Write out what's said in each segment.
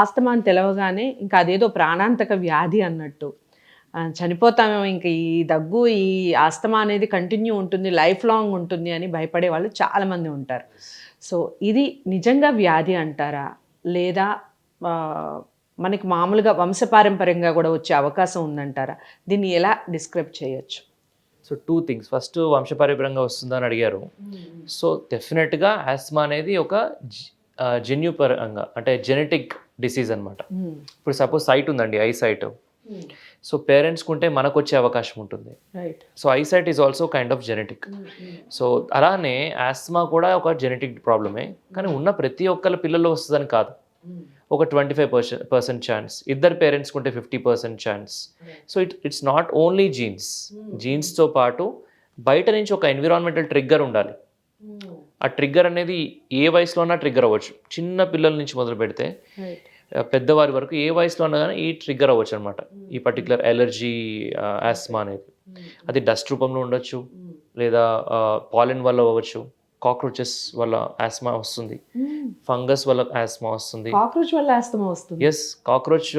Asthma అని తెలవగానే ఇంకా అదేదో ప్రాణాంతక వ్యాధి అన్నట్టు. చనిపోతామేమో ఇంకా ఈ దగ్గు ఈ ఆస్తమా అనేది కంటిన్యూ ఉంటుంది లైఫ్ లాంగ్ ఉంటుంది అని భయపడే వాళ్ళు చాలామంది ఉంటారు. సో ఇది నిజంగా వ్యాధి అంటారా? లేదా మనకి మామూలుగా వంశపారంపర్యంగా కూడా వచ్చే అవకాశం ఉందంటారా? దీన్ని ఎలా డిస్క్రైబ్ చేయొచ్చు? సో టూ థింగ్స్ ఫస్ట్ వంశపారంపర్యంగా వస్తుందా అని అడిగారు సో డెఫినెట్గా ఆస్మా అనేది ఒక జెన్యు పరంగా అంటే జెనెటిక్ డిసీజ్ అనమాట ఇప్పుడు సపోజ్ సైట్ ఉందండి ఐ సైట్ సో పేరెంట్స్కి ఉంటే మనకు వచ్చే అవకాశం ఉంటుంది. So eye sight is also kind of genetic so అలానే ఆస్మా కూడా ఒక జెనెటిక్ ప్రాబ్లమే కానీ ఉన్న ప్రతి ఒక్కరి పిల్లల్లో వస్తుందని కాదు. ఒక twenty five percent percent chance ఇద్దరు పేరెంట్స్కి ఉంటే fifty percent chance so it it's not only genes జీన్స్తో పాటు బయట నుంచి ఒక ఎన్విరాన్మెంటల్ ట్రిగ్గర్ ఉండాలి. ఆ ట్రిగ్గర్ అనేది ఏ వయసులోనా ట్రిగ్గర్ అవ్వచ్చు. చిన్న పిల్లల నుంచి మొదలు పెడితే పెద్దవారి వరకు ఏ వయసులో అన్నా కానీ ఈ ట్రిగ్గర్ అవ్వచ్చు అనమాట ఈ పర్టికులర్ ఎలర్జీ ఆస్మా అనేది. అది డస్ట్ రూపంలో ఉండొచ్చు లేదా పాలెన్ వల్ల అవ్వచ్చు కాక్రోచెస్ వల్ల ఆస్మా వస్తుంది ఫంగస్ వల్ల ఆస్మా వస్తుంది. కాక్రోచ్ వల్ల ఆస్తమా వస్తుంది. ఎస్ కాక్రోచ్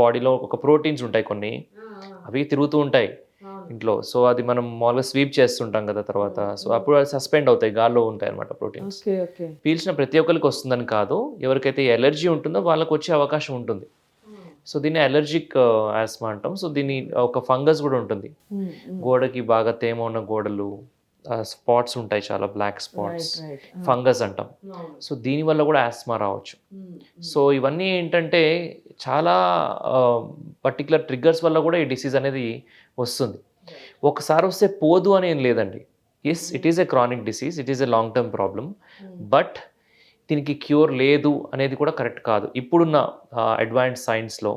బాడీలో ఒక ప్రోటీన్స్ ఉంటాయి కొన్ని. అవి తిరుగుతూ ఉంటాయి. ఇంట్లో. సో అది మనం మామూలుగా స్వీప్ చేస్తుంటాం కదా తర్వాత. సో అప్పుడు అది సస్పెండ్ అవుతాయి గాల్లో ఉంటాయి అనమాట ప్రోటీన్స్. పీల్చిన ప్రతి ఒక్కరికి వస్తుందని కాదు ఎవరికైతే ఎలర్జీ ఉంటుందో వాళ్ళకి వచ్చే అవకాశం ఉంటుంది. సో దీన్ని అలర్జిక్ ఆస్మా అంటాం. సో దీన్ని ఒక ఫంగస్ కూడా ఉంటుంది. గోడకి బాగా తేమ ఉన్న గోడలు స్పాట్స్ ఉంటాయి చాలా బ్లాక్ స్పాట్స్. ఫంగస్ అంటాం. సో దీనివల్ల కూడా ఆస్మా రావచ్చు. సో ఇవన్నీ ఏంటంటే చాలా పర్టికులర్ ట్రిగ్గర్స్ వల్ల కూడా ఈ డిసీజ్ అనేది వస్తుంది. ఒకసారి వస్తే పోదు అని ఏం లేదండి. Yes it is a chronic disease it is a long term problem but దీనికి క్యూర్ లేదు అనేది కూడా కరెక్ట్ కాదు. ఇప్పుడున్న అడ్వాన్స్ సైన్స్లో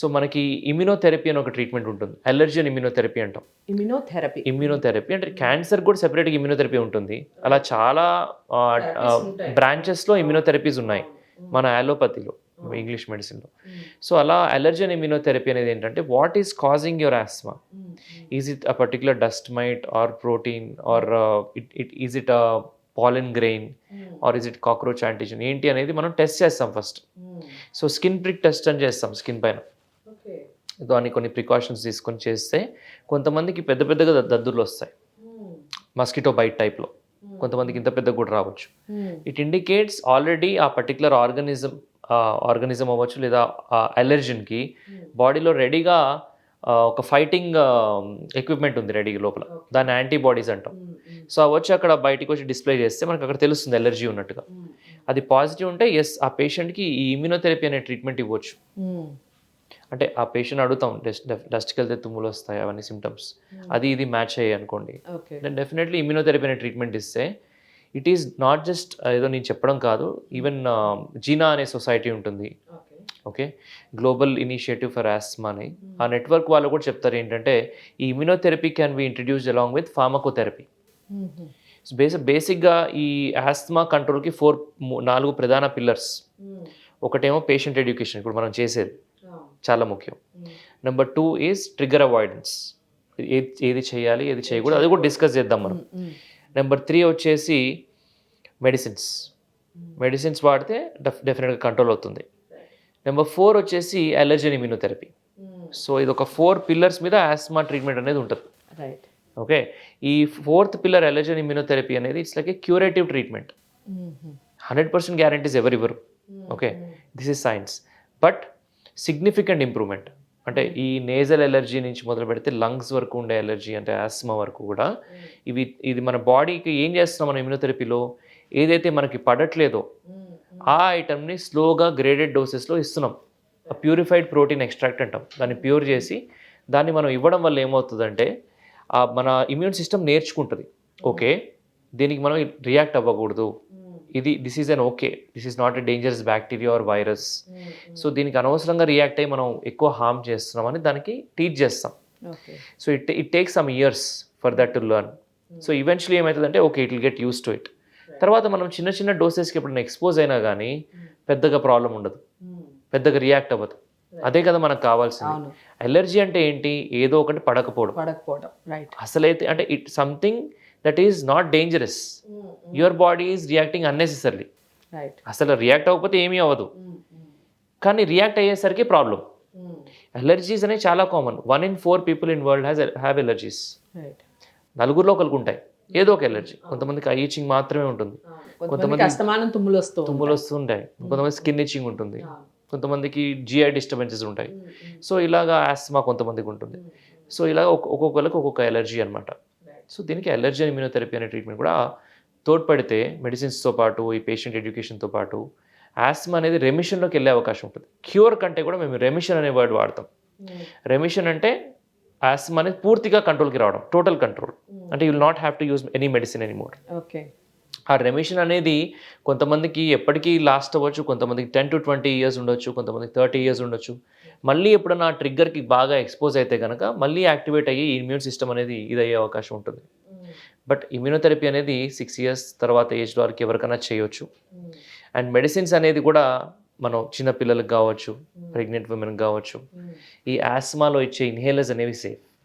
సో మనకి ఇమ్యూనోథెరపీ అని ఒక ట్రీట్మెంట్ ఉంటుంది. అలర్జీ అని ఇమ్యూనోథెరపీ అంటాం. ఇమ్యునోథెరపీ ఇమ్యూనోథెరపీ అంటే క్యాన్సర్ కూడా సెపరేట్గా ఇమ్యూనోథెరపీ ఉంటుంది. అలా చాలా బ్రాంచెస్లో ఇమ్యూనోథెరపీస్ ఉన్నాయి. మన అలోపతిలో ఇంగ్లీష్ మెడిసిన్లో. సో అలా అలర్జన్ ఇమ్యూనోథెరపీ అనేది ఏంటంటే what is causing your asthma is it a particular dust mite or protein or it it is it a pollen grain or is it cockroach antigen ఏంటి అనేది మనం టెస్ట్ చేస్తాం first so skin prick test అని చేస్తాం skin పైన. దాన్ని కొన్ని precautions తీసుకొని చేస్తే కొంతమందికి పెద్ద పెద్దగా దద్- దద్దుర్లు వస్తాయి. మస్కిటో బైట్ టైప్లో కొంతమందికి ఇంత పెద్ద కూడా రావచ్చు. It indicates already uh particular organism organism అవ్వచ్చు లేదా అలర్జన్కి బాడీలో రెడీగా ఒక ఫైటింగ్ ఎక్విప్మెంట్ ఉంది రెడీ లోపల. దాన్ని యాంటీబాడీస్ అంటాం. సో అవి వచ్చి అక్కడ బయటికి వచ్చి డిస్ప్లే చేస్తే మనకు అక్కడ తెలుస్తుంది ఎలర్జీ ఉన్నట్టుగా. అది పాజిటివ్ ఉంటే ఎస్ ఆ పేషెంట్కి ఈ ఇమ్యూనోథెరపీ అనే ట్రీట్మెంట్ ఇవ్వచ్చు. అంటే ఆ పేషెంట్ అడుగుతాం డస్ట్ డస్ట్కి వెళ్తే తుమ్ములు వస్తాయి అవన్నీ సిమ్టమ్స్ అది ఇది మ్యాచ్ అయ్యాయి అనుకోండి. దెన్ డెఫినెట్లీ ఇమ్యూనోథెరపీ అనే ట్రీట్మెంట్ ఇస్తే ఇట్ ఈస్ నాట్ జస్ట్ ఏదో నేను చెప్పడం కాదు ఈవెన్ జీనా అనే సొసైటీ ఉంటుంది. Okay global initiative for asthma అని. ఆ నెట్వర్క్ వాళ్ళు కూడా చెప్తారు ఏంటంటే ఈ immunotherapy can be introduced along with pharmacotherapy basic బేసిక్గా ఈ ఆస్మా కంట్రోల్కి ఫోర్ నాలుగు ప్రధాన పిల్లర్స్ ఒకటేమో పేషెంట్ ఎడ్యుకేషన్ ఇప్పుడు మనం చేసేది. చాలా ముఖ్యం. Number two is trigger avoidance ఏది ఏది చేయాలి ఏది చేయకూడదు అది కూడా డిస్కస్ చేద్దాం మనం. నెంబర్ త్రీ వచ్చేసి మెడిసిన్స్. మెడిసిన్స్ వాడితే డెఫ్ డెఫినెట్గా కంట్రోల్ అవుతుంది. నెంబర్ ఫోర్ వచ్చేసి అలర్జన్ ఇమ్యూనోథెరపీ. సో ఇది ఒక ఫోర్ పిల్లర్స్ మీద ఆస్మా ట్రీట్మెంట్ అనేది ఉంటుంది. రైట్. ఓకే? ఈ ఫోర్త్ పిల్లర్ అలర్జన్ ఇమ్యూనోథెరపీ అనేది it's like a curative treatment. Hundred percent guarantees ఎవరు ఇవ్వరు. Okay? This is science. But significant improvement. అంటే ఈ నేజల్ ఎలర్జీ నుంచి మొదలు పెడితే లంగ్స్ వరకు ఉండే ఎలర్జీ అంటే ఆస్మా వరకు కూడా ఇవి ఇది మన బాడీకి ఏం చేస్తున్నాం మన ఇమ్యూనోథెరపీలో? ఏదైతే మనకి పడట్లేదో ఆ ఐటమ్ని స్లోగా గ్రేడెడ్ డోసెస్లో ఇస్తున్నాం. ప్యూరిఫైడ్ ప్రోటీన్ ఎక్స్ట్రాక్ట్ అంటాం. దాన్ని ప్యూర్ చేసి దాన్ని మనం ఇవ్వడం వల్ల ఏమవుతుందంటే ఆ మన ఇమ్యూన్ సిస్టమ్ నేర్చుకుంటుంది. ఓకే? దీనికి మనం రియాక్ట్ అవ్వకూడదు. ఇది this is an okay this is not a dangerous bacteria or virus so దీనికి అనవసరంగా రియాక్ట్ అయ్యి మనం ఎక్కువ హార్మ్ చేస్తున్నామని దానికి టీచ్ చేస్తాం. So it it take some years for that to learn so eventually ఏమవుతుందంటే okay it will get use to it తర్వాత మనం చిన్న చిన్న డోసెస్కి ఎప్పుడైనా ఎక్స్పోజ్ అయినా కానీ పెద్దగా ప్రాబ్లం ఉండదు. పెద్దగా రియాక్ట్ అవ్వదు. అదే కదా మనకు కావాల్సింది. ఎలర్జీ అంటే ఏంటి? ఏదో ఒకటి పడకపోవడం. పడకపోవడం. రైట్ అసలైతే అంటే it something that is not dangerous your body is reacting unnecessary అసలు రియాక్ట్ అవ్వకపోతే ఏమీ అవ్వదు. కానీ రియాక్ట్ అయ్యేసరికి ప్రాబ్లం ఎలర్జీస్ అనేవి చాలా common one in four people in world has have allergies నలుగురిలో ఒకరికి ఉంటాయి. ఏదో ఒక ఎలర్జీ. కొంతమందికి ఐ ఇచ్చింగ్ మాత్రమే ఉంటుంది. కొంతమందికి అస్తమానం తుమ్ములు వస్తూ తుమ్ములు వస్తుంటాయి కొంతమంది స్కిన్ ఇచ్చింగ్ ఉంటుంది. కొంతమందికి జిఐ డిస్టర్బెన్సెస్ ఉంటాయి. సో ఇలాగా ఆస్మా కొంతమందికి ఉంటుంది. సో ఇలా ఒక్కొ- ఒక్కొక్కరికి ఒక్కొక్క ఎలర్జీ అనమాట సో దీనికి ఎలర్జీ ఇమ్యూనోథెరపీ అనే ట్రీట్మెంట్ కూడా తోడ్పడితే మెడిసిన్స్తో పాటు ఈ పేషెంట్ ఎడ్యుకేషన్తో పాటు ఆస్మా అనేది రెమిషన్లోకి వెళ్ళే అవకాశం ఉంటుంది. క్యూర్ కంటే కూడా మేము రెమిషన్ అనే వర్డ్ వాడతాం. రెమిషన్ అంటే ఆస్మా అనేది పూర్తిగా కంట్రోల్కి రావడం టోటల్ కంట్రోల్ అంటే you will not have to use any medicine anymore okay uh remission అనేది కొంతమందికి ఎప్పటికీ లాస్ట్ అవ్వచ్చు కొంతమందికి టెన్ టు ట్వంటీ ఇయర్స్ ఉండొచ్చు కొంతమందికి థర్టీ ఇయర్స్ ఉండొచ్చు. మళ్ళీ ఎప్పుడన్నా ఆ ట్రిగ్గర్కి బాగా ఎక్స్పోజ్ అయితే కనుక మళ్ళీ యాక్టివేట్ అయ్యి ఇమ్యూన్ సిస్టమ్ అనేది ఇది అయ్యే అవకాశం ఉంటుంది. బట్ ఇమ్యూనోథెరపీ అనేది సిక్స్ ఇయర్స్ తర్వాత ఏజ్ వరకు ఎవరికైనా చేయొచ్చు. అండ్ మెడిసిన్స్ అనేది కూడా మనం చిన్న పిల్లలకు కావచ్చు ప్రెగ్నెంట్ ఉమెన్కి కావచ్చు. ఈ ఆస్మాలో ఇచ్చే ఇన్హేలర్స్ అనేవి సేఫ్